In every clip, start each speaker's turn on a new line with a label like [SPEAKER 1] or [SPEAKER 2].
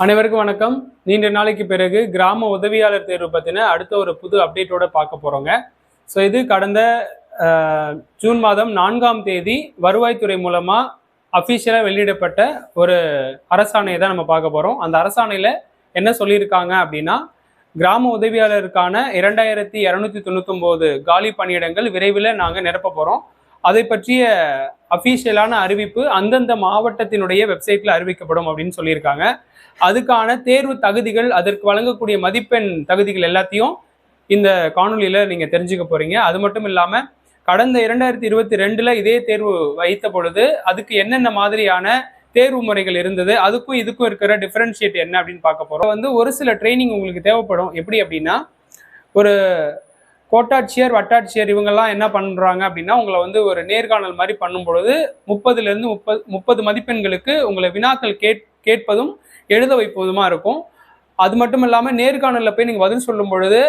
[SPEAKER 1] அனைவருக்கும் வணக்கம். நீண்ட நாளைக்கு பிறகு கிராம உதவியாளர் தேர்வு பற்றின அடுத்த ஒரு புது அப்டேட்டோட பார்க்க போகிறோங்க ஸோ இது கடந்த ஜூன் மாதம் நான்காம் தேதி வருவாய்த்துறை மூலமாக அஃபிஷியலாக வெளியிடப்பட்ட ஒரு அரசாணையை தான் நம்ம பார்க்க போகிறோம் அந்த அரசாணையில் என்ன சொல்லியிருக்காங்க அப்படின்னா கிராம உதவியாளருக்கான இரண்டாயிரத்தி இரநூத்தி தொண்ணூத்தொம்போது காலி பணியிடங்கள் விரைவில் நாங்கள் நிரப்ப போகிறோம் அதை பற்றிய அஃபீஷியலான அறிவிப்பு அந்தந்த மாவட்டத்தினுடைய வெப்சைட்டில் அறிவிக்கப்படும் அப்படின்னு சொல்லியிருக்காங்க. அதுக்கான தேர்வு தகுதிகள் அதற்கு வழங்கக்கூடிய மதிப்பெண் தகுதிகள் எல்லாத்தையும் இந்த காணொலியில் நீங்கள் தெரிஞ்சுக்க போறீங்க. அது மட்டும் இல்லாமல் கடந்த இரண்டாயிரத்தி இருபத்தி ரெண்டுல இதே தேர்வு வைத்த பொழுது அதுக்கு என்னென்ன மாதிரியான தேர்வு முறைகள் இருந்தது அதுக்கும் இதுக்கும் இருக்கிற டிஃபரன்ஷியேட் என்ன அப்படின்னு பார்க்க போறோம். வந்து ஒரு சில ட்ரைனிங் உங்களுக்கு தேவைப்படும். எப்படி அப்படின்னா ஒரு கோட்டாட்சியர் வட்டாட்சியர் இவங்கெல்லாம் என்ன பண்ணுறாங்க அப்படின்னா உங்களை வந்து ஒரு நேர்காணல் மாதிரி பண்ணும் பொழுது முப்பது முப்பது மதிப்பெண்களுக்கு உங்களை வினாக்கள் கேட் கேட்பதும் எழுத வைப்பதுமாக இருக்கும். அது மட்டும் இல்லாமல் நேர்காணலில் போய் நீங்கள் பதில் சொல்லும் பொழுது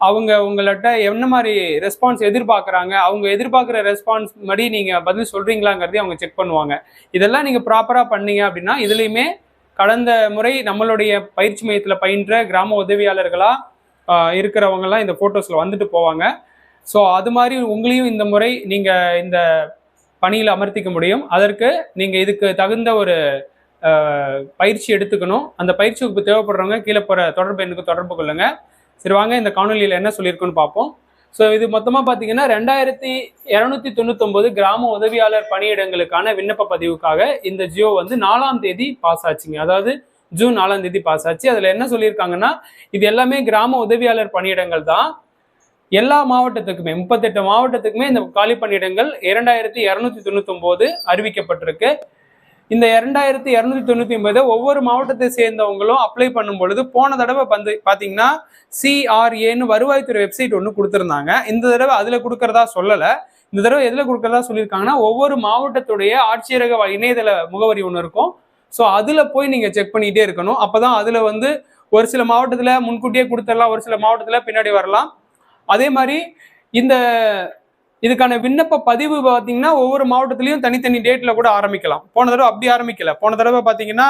[SPEAKER 1] அவங்க உங்கள்கிட்ட என்ன மாதிரி ரெஸ்பான்ஸ் எதிர்பார்க்குறாங்க அவங்க எதிர்பார்க்குற ரெஸ்பான்ஸ் மாதிரி நீங்கள் பதில் சொல்கிறீங்களாங்கிறதையும் அவங்க செக் பண்ணுவாங்க. இதெல்லாம் நீங்கள் ப்ராப்பராக பண்ணீங்க அப்படின்னா இதுலேயுமே கடந்த முறை நம்மளுடைய பயிற்சி மையத்தில் பயின்ற கிராம உதவியாளர்களாக இருக்கிறவங்கலாம் இந்த ஃபோட்டோஸில் வந்துட்டு போவாங்க. ஸோ அது மாதிரி உங்களையும் இந்த முறை நீங்கள் இந்த பணியில் அமர்த்திக்க முடியும். அதற்கு நீங்கள் இதுக்கு தகுந்த ஒரு பயிற்சி எடுத்துக்கணும். அந்த பயிற்சி தேவைப்படுறவங்க கீழே போகிற தொடர்பு எனக்கு தொடர்பு கொள்ளுங்க. சரி வாங்க இந்த காணொலியில் என்ன சொல்லியிருக்குன்னு பார்ப்போம். ஸோ இது மொத்தமாக பார்த்தீங்கன்னா ரெண்டாயிரத்தி இரநூத்தி தொண்ணூத்தொம்பது கிராம உதவியாளர் பணியிடங்களுக்கான விண்ணப்ப பதிவுக்காக இந்த ஜியோ வந்து நாலாம் தேதி பாஸ் ஆச்சுங்க. அதாவது ஜூன் நாலாம் தேதி பாஸ் ஆச்சு. அதில் என்ன சொல்லியிருக்காங்கன்னா இது எல்லாமே கிராம உதவியாளர் பணியிடங்கள் தான். எல்லா மாவட்டத்துக்குமே முப்பத்தெட்டு மாவட்டத்துக்குமே இந்த காலி பணியிடங்கள் இரண்டாயிரத்தி இரநூத்தி தொண்ணூத்தொம்போது அறிவிக்கப்பட்டிருக்கு. இந்த இரண்டாயிரத்தி இரநூத்தி தொண்ணூத்தி ஒன்பது ஒவ்வொரு மாவட்டத்தை சேர்ந்தவங்களும் அப்ளை பண்ணும் பொழுது போன தடவை வந்து பாத்தீங்கன்னா சிஆர்ஏன்னு வருவாய்த்துறை வெப்சைட் ஒன்று கொடுத்துருந்தாங்க. இந்த தடவை அதுல கொடுக்கறதா சொல்லலை. இந்த தடவை எதுல கொடுக்கறதா சொல்லியிருக்காங்கன்னா ஒவ்வொரு மாவட்டத்துடைய ஆட்சியரக இணையதள முகவரி ஒன்று இருக்கும். ஸோ அதில் போய் நீங்கள் செக் பண்ணிகிட்டே இருக்கணும். அப்போ தான் அதில் வந்து ஒரு சில மாவட்டத்தில் முன்கூட்டியே கொடுத்துடலாம் ஒரு சில மாவட்டத்தில் பின்னாடி வரலாம். அதே மாதிரி இந்த இதுக்கான விண்ணப்ப பதிவு பார்த்தீங்கன்னா ஒவ்வொரு மாவட்டத்திலையும் தனித்தனி டேட்டில் கூட ஆரம்பிக்கலாம். போன தடவை அப்படி ஆரம்பிக்கல. போன தடவை பார்த்தீங்கன்னா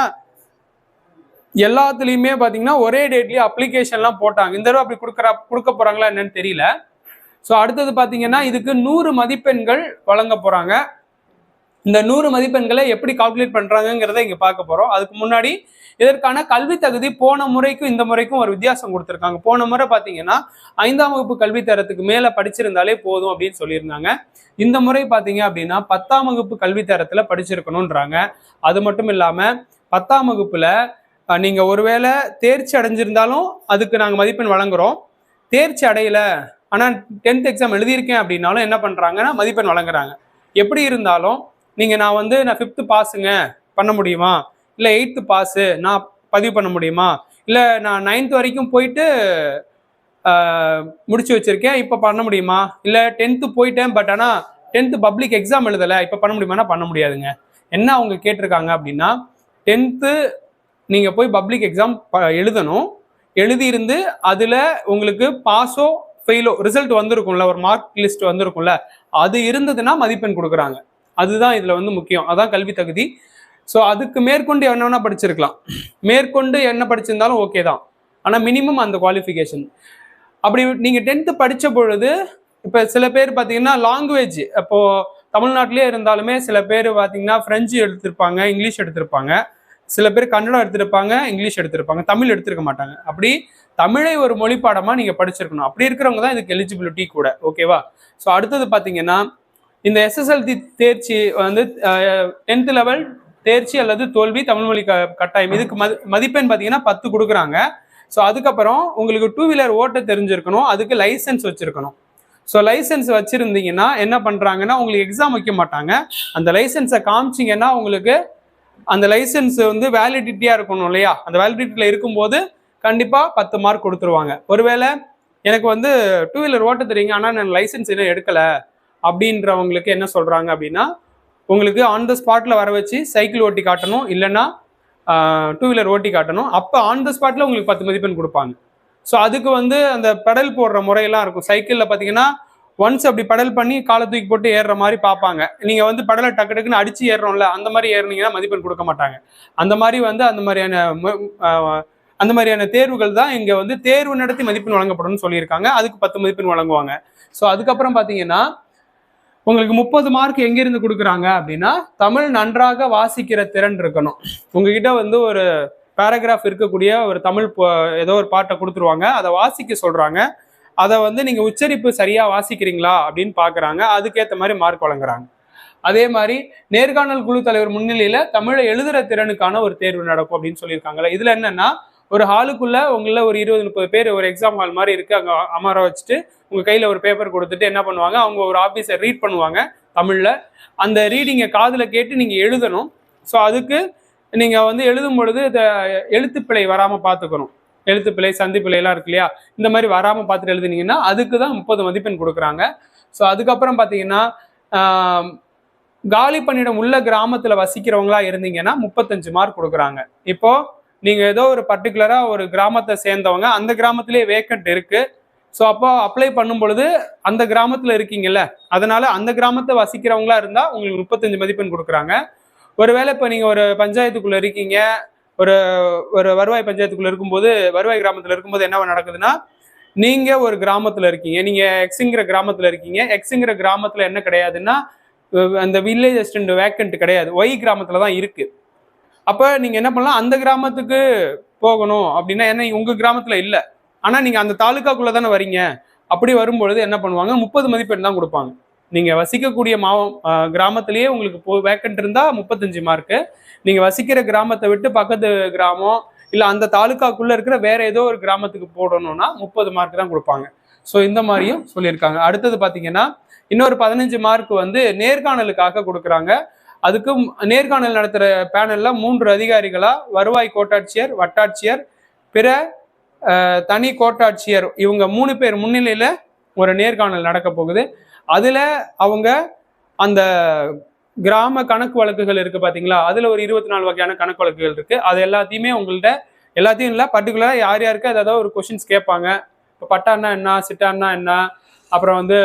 [SPEAKER 1] எல்லாத்துலேயுமே பார்த்தீங்கன்னா ஒரே டேட்லயே அப்ளிகேஷன்லாம் போட்டாங்க. இந்த தடவை அப்படி கொடுக்குற கொடுக்க போகிறாங்களா என்னன்னு தெரியல. ஸோ அடுத்தது பார்த்தீங்கன்னா இதுக்கு நூறு மதிப்பெண்கள் வழங்க போகிறாங்க இந்த நூறு மதிப்பெண்களை எப்படி கால்குலேட் பண்றாங்கங்கிறத இங்க பார்க்க போறோம். அதுக்கு முன்னாடி இதற்கான கல்வி தகுதி போன முறைக்கும் இந்த முறைக்கும் ஒரு வித்தியாசம் கொடுத்துருக்காங்க. போன முறை பார்த்தீங்கன்னா ஐந்தாம் வகுப்பு கல்வி தரத்துக்கு மேல படிச்சிருந்தாலே போதும் அப்படின்னு சொல்லியிருந்தாங்க. இந்த முறை பார்த்தீங்க அப்படின்னா பத்தாம் வகுப்பு கல்வி தரத்துல படிச்சிருக்கணும்ன்றாங்க. அது மட்டும் இல்லாம பத்தாம் வகுப்புல நீங்கள் நீங்க ஒருவேளை தேர்ச்சி அடைஞ்சிருந்தாலும் அதுக்கு நாங்க மதிப்பெண் வழங்குறோம். தேர்ச்சி அடையலை. ஆனா டென்த் எக்ஸாம் எழுதியிருக்கேன் அப்படின்னாலும் என்ன பண்றாங்கன்னா மதிப்பெண் வழங்குறாங்க. எப்படி இருந்தாலும் நீங்கள் நான் வந்து நான் ஃபிஃப்த்து பாஸுங்க பண்ண முடியுமா? இல்லை எயித்து பாஸு நான் பதிவு பண்ண முடியுமா? இல்லை நான் நைன்த் வரைக்கும் போயிட்டு முடிச்சு வச்சுருக்கேன் இப்போ பண்ண முடியுமா? இல்லை டென்த்து போயிட்டேன் பட் ஆனால் டென்த்து பப்ளிக் எக்ஸாம் எழுதலை இப்போ பண்ண முடியுமானா பண்ண முடியாதுங்க. என்ன அவங்க கேட்டிருக்காங்க அப்படின்னா டென்த்து நீங்கள் போய் பப்ளிக் எக்ஸாம் எழுதணும். எழுதியிருந்து அதில் உங்களுக்கு பாஸோ ஃபெயிலோ ரிசல்ட் வந்திருக்கும்ல ஒரு மார்க் லிஸ்ட் வந்திருக்கும்ல அது இருந்ததுன்னா மதிப்பெண் கொடுக்குறாங்க. அதுதான் இதில் வந்து முக்கியம். அதான் கல்வி தகுதி. ஸோ அதுக்கு மேற்கொண்டு என்ன வேணால் படிச்சிருக்கலாம். மேற்கொண்டு என்ன படிச்சிருந்தாலும் ஓகே தான். ஆனால் மினிமம் அந்த குவாலிஃபிகேஷன் அப்படி நீங்கள் டென்த்து படித்த பொழுது இப்போ சில பேர் பார்த்தீங்கன்னா லாங்குவேஜ் இப்போது தமிழ்நாட்டிலே இருந்தாலுமே சில பேர் பார்த்தீங்கன்னா ஃப்ரெஞ்சு எடுத்திருப்பாங்க இங்கிலீஷ் எடுத்திருப்பாங்க. சில பேர் கன்னடம் எடுத்திருப்பாங்க இங்கிலீஷ் எடுத்திருப்பாங்க தமிழ் எடுத்திருக்க மாட்டாங்க. அப்படி தமிழை ஒரு மொழி பாடமாக நீங்கள் படிச்சிருக்கணும். அப்படி இருக்கிறவங்க தான் இதுக்கு எலிஜிபிலிட்டி கூட ஓகேவா ஸோ அடுத்தது பார்த்தீங்கன்னா இந்த எஸ்எஸ்எல்சி தேர்ச்சி வந்து டென்த் லெவல் தேர்ச்சி அல்லது தோல்வி தமிழ் மொழி க கட்டாயம். இதுக்கு மதி மதிப்பெண் பார்த்தீங்கன்னா பத்து கொடுக்குறாங்க. ஸோ அதுக்கப்புறம் உங்களுக்கு டூ வீலர் ஓட்ட தெரிஞ்சிருக்கணும். அதுக்கு லைசன்ஸ் வச்சிருக்கணும். ஸோ லைசன்ஸ் வச்சுருந்தீங்கன்னா என்ன பண்ணுறாங்கன்னா உங்களுக்கு எக்ஸாம் வைக்க மாட்டாங்க. அந்த லைசன்ஸை காமிச்சிங்கன்னா உங்களுக்கு அந்த லைசன்ஸ் வந்து வேலிடிட்டியாக இருக்கணும் இல்லையா? அந்த வேலிடிட்டியில் இருக்கும்போது கண்டிப்பாக பத்து மார்க் கொடுத்துருவாங்க. ஒருவேளை எனக்கு வந்து டூ வீலர் ஓட்ட தெரியுங்க ஆனால் நான் லைசன்ஸ் இன்னும் எடுக்கலை. அப்படின்றவங்களுக்கு என்ன சொல்கிறாங்க அப்படின்னா உங்களுக்கு ஆன் த ஸ்பாட்டில் வர வச்சு சைக்கிள் ஓட்டி காட்டணும் இல்லைன்னா டூ வீலர் ஓட்டி காட்டணும். அப்போ ஆன் த ஸ்பாட்டில் உங்களுக்கு பத்து மதிப்பெண் கொடுப்பாங்க. ஸோ அதுக்கு வந்து அந்த பெடல் போடுற முறையெல்லாம் இருக்கும். சைக்கிளில் பார்த்தீங்கன்னா ஒன்ஸ் அப்படி படல் பண்ணி காலை தூக்கி போட்டு ஏறுற மாதிரி பார்ப்பாங்க நீங்கள் வந்து படலை டக்கு டக்குன்னு அடித்து ஏறுறோம்ல அந்த மாதிரி ஏறுனீங்கன்னா மதிப்பெண் கொடுக்க மாட்டாங்க. அந்த மாதிரி வந்து அந்த மாதிரியான அந்த மாதிரியான தேர்வுகள் தான் இங்கே வந்து தேர்வு நடத்தி மதிப்பெண் வழங்கப்படும்னு சொல்லியிருக்காங்க. அதுக்கு பத்து மதிப்பெண் வழங்குவாங்க. ஸோ அதுக்கப்புறம் பார்த்தீங்கன்னா உங்களுக்கு முப்பது மார்க் எங்கிருந்து கொடுக்குறாங்க அப்படின்னா தமிழ் நன்றாக வாசிக்கிற திறன் இருக்கணும். உங்ககிட்ட வந்து ஒரு பேராகிராஃப் இருக்கக்கூடிய ஒரு தமிழ் ஏதோ ஒரு பாட்டை கொடுத்துருவாங்க. அதை வாசிக்க சொல்கிறாங்க அதை வந்து நீங்கள் உச்சரிப்பு சரியாக வாசிக்கிறீங்களா அப்படின்னு பார்க்குறாங்க அதுக்கேற்ற மாதிரி மார்க் வழங்குறாங்க. அதே மாதிரி நேர்காணல் குழு தலைவர் முன்னிலையில் தமிழை எழுதுகிற திறனுக்கான ஒரு தேர்வு நடக்கும் அப்படின்னு சொல்லியிருக்காங்களே இதில் என்னன்னா ஒரு ஹாலுக்குள்ள உங்களில் ஒரு இருபது முப்பது பேர் ஒரு எக்ஸாம் ஹால் மாதிரி இருக்கு. அங்க அமர வச்சுட்டு உங்க கையில ஒரு பேப்பர் கொடுத்துட்டு என்ன பண்ணுவாங்க? அவங்க ஒரு ஆபீஸர் ரீட் பண்ணுவாங்க தமிழ்ல. அந்த ரீடிங்கை காதுல கேட்டு நீங்க எழுதணும். ஸோ அதுக்கு நீங்க வந்து எழுதும் பொழுது இந்த எழுத்துப்பிழை வராம பார்த்துக்கணும் எழுத்துப்பிழை சந்திப்பிழை எல்லாம் இருக்கு இல்லையா? இந்த மாதிரி வராம பார்த்துட்டு எழுதுனீங்கன்னா அதுக்கு தான் முப்பது மதிப்பெண் கொடுக்குறாங்க. ஸோ அதுக்கப்புறம் பார்த்தீங்கன்னா காலி பணியிடம் உள்ள கிராமத்தில் வசிக்கிறவங்களா இருந்தீங்கன்னா முப்பத்தஞ்சு மார்க் கொடுக்குறாங்க. இப்போது நீங்க ஏதோ ஒரு பர்டிகுலரா ஒரு கிராமத்தை சேர்ந்தவங்க அந்த கிராமத்திலே வேக்கண்ட் இருக்கு. ஸோ அப்போ அப்ளை பண்ணும் பொழுது அந்த கிராமத்துல இருக்கீங்கல்ல அதனால அந்த கிராமத்தை வசிக்கிறவங்களா இருந்தா உங்களுக்கு முப்பத்தஞ்சு மதிப்பெண் கொடுக்குறாங்க. ஒருவேளை இப்போ நீங்க ஒரு பஞ்சாயத்துக்குள்ள இருக்கீங்க ஒரு ஒரு வருவாய் பஞ்சாயத்துக்குள்ள இருக்கும்போது வருவாய் கிராமத்துல இருக்கும்போது என்ன நடக்குதுன்னா நீங்க ஒரு கிராமத்துல இருக்கீங்க. நீங்க எக்ஸுங்கிற கிராமத்துல இருக்கீங்க. எக்ஸுங்கிற கிராமத்துல என்ன கிடையாதுன்னா அந்த வில்லேஜ் அசிஸ்டன்ட் வேக்கண்ட் கிடையாது. ஒய் கிராமத்துல தான் இருக்கு. அப்போ நீங்கள் என்ன பண்ணலாம்? அந்த கிராமத்துக்கு போகணும் அப்படின்னா என்ன உங்கள் கிராமத்தில் இல்லை. ஆனால் நீங்கள் அந்த தாலுக்காக்குள்ளே தானே வரீங்க. அப்படி வரும்பொழுது என்ன பண்ணுவாங்க? முப்பது மதிப்பெண் தான் கொடுப்பாங்க. நீங்கள் வசிக்கக்கூடிய மாவ கிராமத்திலேயே உங்களுக்கு போ வேக்கண்ட் இருந்தால் முப்பத்தஞ்சு மார்க்கு நீங்கள் வசிக்கிற கிராமத்தை விட்டு பக்கத்து கிராமம் இல்லை அந்த தாலுக்காக்குள்ளே இருக்கிற வேற ஏதோ ஒரு கிராமத்துக்கு போடணும்னா முப்பது மார்க் தான் கொடுப்பாங்க. ஸோ இந்த மாதிரியும் சொல்லியிருக்காங்க. அடுத்தது பார்த்தீங்கன்னா இன்னொரு பதினஞ்சு மார்க் வந்து நேர்காணலுக்காக கொடுக்குறாங்க. அதுக்கும் நேர்காணல் நடத்துகிற பேனலில் மூன்று அதிகாரிகளாக வருவாய் கோட்டாட்சியர் வட்டாட்சியர் பிற தனி கோட்டாட்சியர் இவங்க மூணு பேர் முன்னிலையில் ஒரு நேர்காணல் நடக்க போகுது. அதில் அவங்க அந்த கிராம கணக்கு வழக்குகள் இருக்குது பார்த்தீங்களா அதில் ஒரு இருபத்தி நாலு வகையான கணக்கு வழக்குகள் இருக்குது அது எல்லாத்தையுமே உங்கள்கிட்ட எல்லாத்தையும் இல்லை பர்டிகுலராக யார் யாருக்கு ஏதாவது ஒரு கொஷின்ஸ் கேட்பாங்க. இப்போ பட்டான்னா என்ன சிட்டான்னா என்ன அப்புறம் வந்து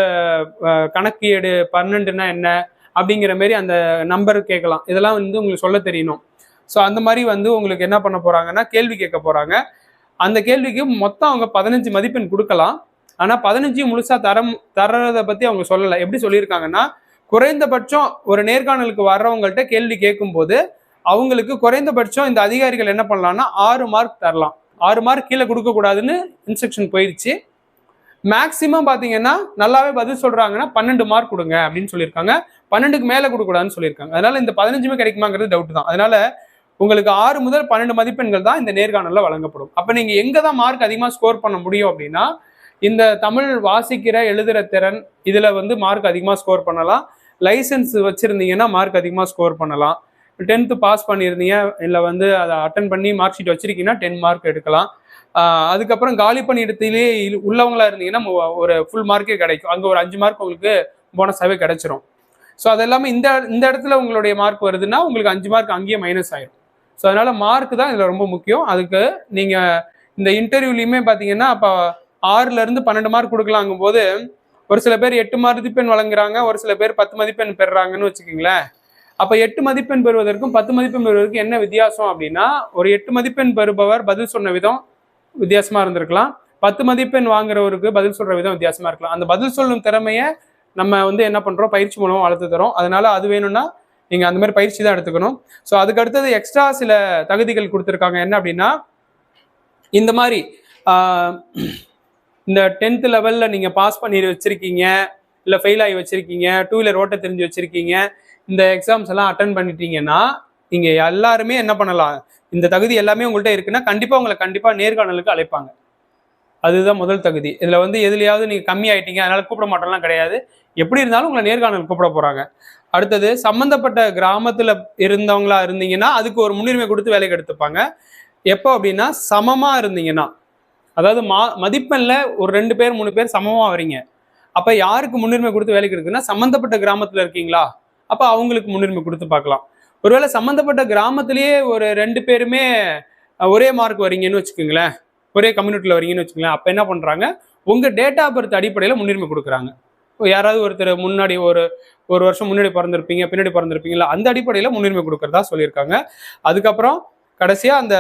[SPEAKER 1] கணக்கு ஏடு பன்னெண்டுனா என்ன அப்படிங்கிற மாதிரி அந்த நம்பர் கேட்கலாம் இதெல்லாம் வந்து உங்களுக்கு சொல்ல தெரியணும். ஸோ அந்த மாதிரி வந்து உங்களுக்கு என்ன பண்ண போகிறாங்கன்னா கேள்வி கேட்க போகிறாங்க அந்த கேள்விக்கு மொத்தம் அவங்க பதினஞ்சு மதிப்பெண் கொடுக்கலாம். ஆனால் பதினஞ்சு முழுசாக தரம் தர்றதை பற்றி அவங்க சொல்லலை. எப்படி சொல்லியிருக்காங்கன்னா குறைந்தபட்சம் ஒரு நேர்காணலுக்கு வர்றவங்கள்ட்ட கேள்வி கேட்கும்போது அவங்களுக்கு குறைந்தபட்சம் இந்த அதிகாரிகள் என்ன பண்ணலாம்னா ஆறு மார்க் தரலாம். ஆறு மார்க் கீழே கொடுக்கக்கூடாதுன்னு இன்ஸ்ட்ரக்ஷன் போயிடுச்சு மேக்சிமம் பார்த்தீங்கன்னா நல்லாவே பதில் சொல்கிறாங்கன்னா பன்னெண்டு மார்க் கொடுங்க அப்படின்னு சொல்லியிருக்காங்க. பன்னெண்டுக்கு மேலே கொடுக்க கூடாதுன்னு சொல்லியிருக்காங்க. அதனால இந்த பதினஞ்சுமே கிடைக்குமாங்கிறது டவுட் தான். அதனால உங்களுக்கு ஆறு முதல் பன்னெண்டு மதிப்பெண்கள் தான் இந்த நேர்காணலில் வழங்கப்படும். அப்போ நீங்கள் எங்கே தான் மார்க் அதிகமாக ஸ்கோர் பண்ண முடியும் அப்படின்னா இந்த தமிழ் வாசிக்கிற எழுதுகிற திறன் இதில் வந்து மார்க் அதிகமாக ஸ்கோர் பண்ணலாம். லைசன்ஸ் வச்சுருந்தீங்கன்னா மார்க் அதிகமாக ஸ்கோர் பண்ணலாம். டென்த்து பாஸ் பண்ணியிருந்தீங்க இல்லை வந்து அதை அட்டன் பண்ணி மார்க் ஷீட் வச்சுருக்கீங்கன்னா டென் மார்க் எடுக்கலாம். அதுக்கப்புறம் காலி பணியிடத்திலே உள்ளவங்களா இருந்தீங்கன்னா ஒரு ஃபுல் மார்க்கே கிடைக்கும். அங்கே ஒரு அஞ்சு மார்க் உங்களுக்கு போனஸாகவே கிடைச்சிரும். ஸோ அது எல்லாமே இந்த இந்த இடத்துல உங்களுடைய மார்க் வருதுன்னா உங்களுக்கு அஞ்சு மார்க் அங்கேயே மைனஸ் ஆயிடும் ஸோ அதனால மார்க் தான் இதில் ரொம்ப முக்கியம். அதுக்கு நீங்கள் இந்த இன்டர்வியூலையுமே பார்த்தீங்கன்னா அப்போ ஆறுல இருந்து பன்னெண்டு மார்க் கொடுக்கலாங்கும் போது ஒரு சில பேர் எட்டு மதிப்பெண் வழங்குறாங்க ஒரு சில பேர் பத்து மதிப்பெண் பெறுறாங்கன்னு வச்சுக்கோங்களேன். அப்போ எட்டு மதிப்பெண் பெறுவதற்கும் பத்து மதிப்பெண் பெறுவதற்கும் என்ன வித்தியாசம் அப்படின்னா ஒரு எட்டு மதிப்பெண் பெறுபவர் பதில் சொன்ன விதம் வித்தியாசமா இருந்திருக்கலாம். பத்து மதிப்பெண் வாங்குறவருக்கு பதில் சொல்ற விதம் வித்தியாசமா இருக்கலாம். அந்த பதில் சொல்லும் திறமைய நம்ம வந்து என்ன பண்ணுறோம் பயிற்சி மூலமாக வளர்த்து தரோம். அதனால அது வேணும்னா நீங்கள் அந்த மாதிரி பயிற்சி தான் எடுத்துக்கணும். ஸோ அதுக்கு அடுத்தது எக்ஸ்ட்ரா சில தகுதிகள் கொடுத்துருக்காங்க. என்ன அப்படின்னா இந்த மாதிரி இந்த டென்த் லெவலில் நீங்கள் பாஸ் பண்ணி வச்சுருக்கீங்க இல்லை ஃபெயில் ஆகி வச்சுருக்கீங்க டூ வீலர் ஓட்ட தெரிஞ்சு வச்சுருக்கீங்க இந்த எக்ஸாம்ஸ் எல்லாம் அட்டன் பண்ணிட்டீங்கன்னா நீங்கள் எல்லாருமே என்ன பண்ணலாம்? இந்த தகுதி எல்லாமே உங்கள்கிட்ட இருக்குன்னா கண்டிப்பாக உங்களை கண்டிப்பாக நேர்காணலுக்கு அழைப்பாங்க. அதுதான் முதல் தகுதி. இதில் வந்து எதுலையாவது நீங்கள் கம்மி ஆயிட்டீங்க அதனால் கூப்பிட மாட்டோம்லாம் கிடையாது. எப்படி இருந்தாலும் உங்களை நேர்காணல் கூப்பிட போகிறாங்க அடுத்தது சம்மந்தப்பட்ட கிராமத்தில் இருந்தவங்களா இருந்தீங்கன்னா அதுக்கு ஒரு முன்னுரிமை கொடுத்து வேலைக்கு எடுத்துப்பாங்க. எப்போ அப்படின்னா சமமாக இருந்தீங்கன்னா. அதாவது மா மதிப்பெண்ணில் ஒரு ரெண்டு பேர் மூணு பேர் சமமாக வரீங்க. அப்போ யாருக்கு முன்னுரிமை கொடுத்து வேலைக்கு எடுக்குன்னா சம்மந்தப்பட்ட கிராமத்தில் இருக்கீங்களா? அப்போ அவங்களுக்கு முன்னுரிமை கொடுத்து பார்க்கலாம். ஒருவேளை சம்மந்தப்பட்ட கிராமத்திலேயே ஒரு ரெண்டு பேருமே ஒரே மார்க் வரீங்கன்னு வச்சுக்கோங்களேன். ஒரே கம்யூனிட்டியில் வரீங்கன்னு வச்சுக்கலாம் அப்போ என்ன பண்ணுறாங்க உங்கள் டேட் ஆஃப் பர்த் அடிப்படையில் முன்னுரிமை கொடுக்குறாங்க. யாராவது ஒருத்தர் முன்னாடி ஒரு ஒரு வருஷம் முன்னாடி பிறந்திருப்பீங்க பின்னாடி பிறந்திருப்பீங்களா அந்த அடிப்படையில் முன்னுரிமை கொடுக்கறதா சொல்லியிருக்காங்க. அதுக்கப்புறம் கடைசியாக அந்த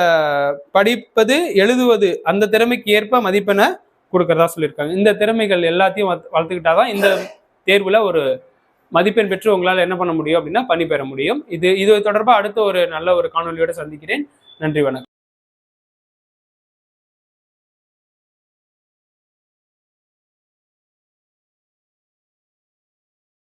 [SPEAKER 1] படிப்பது எழுதுவது அந்த திறமைக்கு ஏற்ப மதிப்பெண்ணை கொடுக்கறதா சொல்லியிருக்காங்க. இந்த திறமைகள் எல்லாத்தையும் வளர்த்துக்கிட்டா தான் இந்த தேர்வில் ஒரு மதிப்பெண் பெற்று உங்களால் என்ன பண்ண முடியும் அப்படின்னா பணி பெற முடியும். இது இது தொடர்பாக அடுத்த ஒரு நல்ல ஒரு காணொலியோடு சந்திக்கிறேன். நன்றி வணக்கம்.